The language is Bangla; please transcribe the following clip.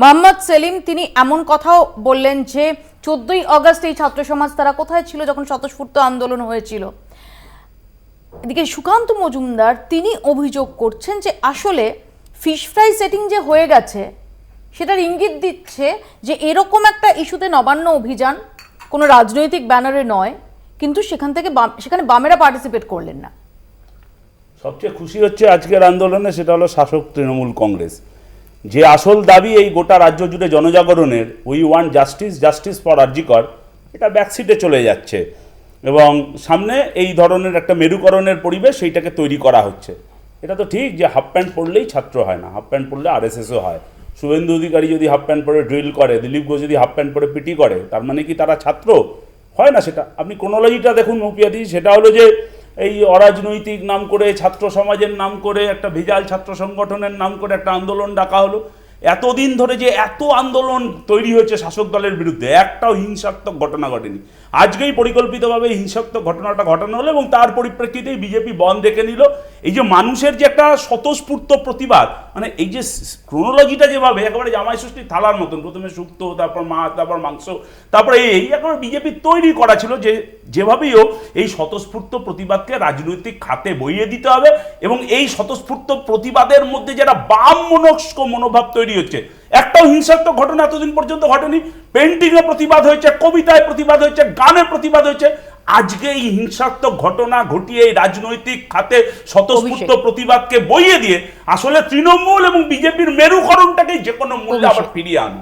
মোহাম্মদ সেলিম, তিনি এমন কথাও বললেন যে, চোদ্দই অগস্ট এই ছাত্র সমাজ তারা কোথায় ছিল যখন স্বতঃস্ফূর্ত আন্দোলন হয়েছিল? এদিকে সুকান্ত মজুমদার, তিনি অভিযোগ করছেন যে, আসলে ফিশ ফ্রাই সেটিং যে হয়ে গেছে, সেটার ইঙ্গিত দিচ্ছে যে, এরকম একটা ইস্যুতে নবান্ন অভিযান কোনো রাজনৈতিক ব্যানারে নয়, কিন্তু সেখান থেকে সেখানে বামেরা পার্টিসিপেট করলেন না। সবচেয়ে খুশি হচ্ছে আজকের আন্দোলনে, সেটা হলো শাসক তৃণমূল কংগ্রেস। যে আসল দাবি এই গোটা রাজ্য জুড়ে জনজাগরণের we want justice justice for RG Kar এটা ব্যাকসিটে চলে যাচ্ছে। এবং সামনে এই ধরনের একটা মেরুকরণের পরিবেশ সেইটাকে তৈরি করা হচ্ছে। এটা তো ঠিক যে হাফ প্যান্ট পরলেই ছাত্র হয় না হাফ প্যান্ট পরলে আরএসএসও হয়। শুভেন্দু অধিকারী যদি হাফ প্যান্ট পরে ড্রিল করে, দিলীপ ঘোষ যদি হাফ প্যান্ট পরে পিটি করে, তার মানে কি তারা ছাত্র? হয় না সেটা। আপনি ক্রোনোলজিটা দেখুন মৌপিয়াদি, সেটা হলো যে এই অরাজনৈতিক নাম করে, ছাত্র সমাজের নাম করে, একটা ভেজাল ছাত্র সংগঠনের নাম করে একটা আন্দোলন ডাকা হলো। এতদিন ধরে যে এত আন্দোলন তৈরি হয়েছে শাসক দলের বিরুদ্ধে, একটাও হিংসাত্মক ঘটনা ঘটেনি। আজকেই পরিকল্পিতভাবে হিংসাত্মক ঘটনাটা ঘটানো হলো এবং তার পরিপ্রেক্ষিতেই বিজেপি বন্ধ দেখে নিল। এই যে মানুষের যে একটা স্বতঃস্ফূর্ত প্রতিবাদ মানে এই যে ক্রোনোলজিটা যেভাবে, একেবারে জামাই ষষ্ঠী থালার মতন। প্রথমে শুক্তো তারপর মাছ, তারপর মাংস, তারপরে এই, একেবারে বিজেপি তৈরি করা ছিল যে যেভাবেই হোক এই স্বতঃস্ফূর্ত প্রতিবাদকে রাজনৈতিক খাতে বইয়ে দিতে হবে এবং এই স্বতঃস্ফূর্ত প্রতিবাদের মধ্যে যারা বাম মনস্ক মনোভাব তৈরি হচ্ছে একটাও হিংসাত্মক ঘটনা এতদিন পর্যন্ত ঘটেনি। পেন্টিংয়ে প্রতিবাদ হয়েছে কবিতায় প্রতিবাদ হয়েছে গানে প্রতিবাদ হয়েছে। আজকে এই হিংসাত্মক ঘটনা ঘটিয়ে এই রাজনৈতিক খাতে স্বতঃস্ফূর্ত প্রতিবাদকে বইয়ে দিয়ে আসলে তৃণমূল এবং বিজেপির মেরুকরণটাকেই যে কোনো মূল্যে আবার ফিরিয়ে আনো